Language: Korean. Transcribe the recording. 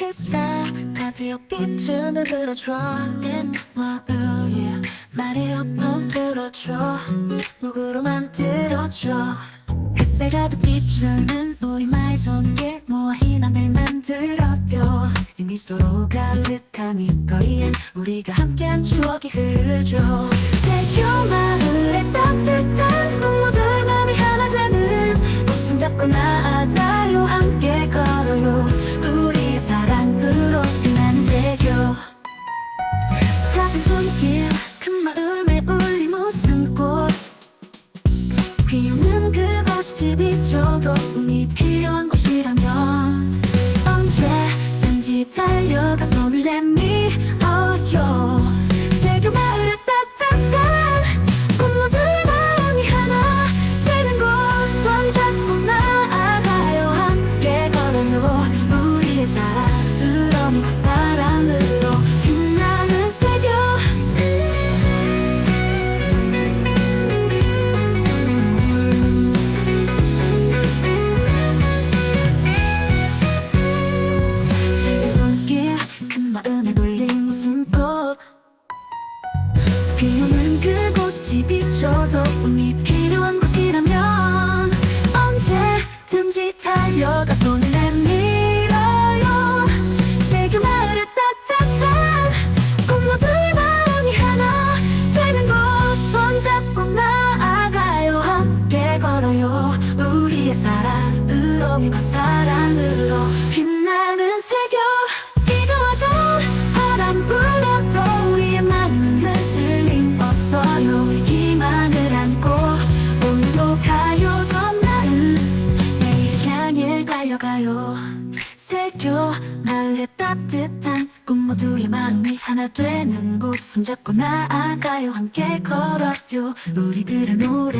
햇살 드디어 들어줘. 와 우예 말이 없어 들어줘. 목으로 만들어줘. 햇살 가득 비추는 우리말 손길 모아 희망을 만들어요 이 미소로 가득한 이 거리엔 우리가 함께한 추억이 흐르죠 그곳이 집이죠 도움이 필 비오는 그곳이 집이죠 도움이 필요한 곳이라면 언제든지 달려가 손을 내밀어요. 새교 마을의 따뜻한 꿈모들의 마음이 하나 되는 곳 손잡고 나아가요. 함께 걸어요. 우리의 사랑으로 믿고 사랑으로 새교 마을의 따뜻한 꿈 모두의 마음이 하나 되는 곳 손잡고 나아가요. 함께 걸어요. 우리들의 노래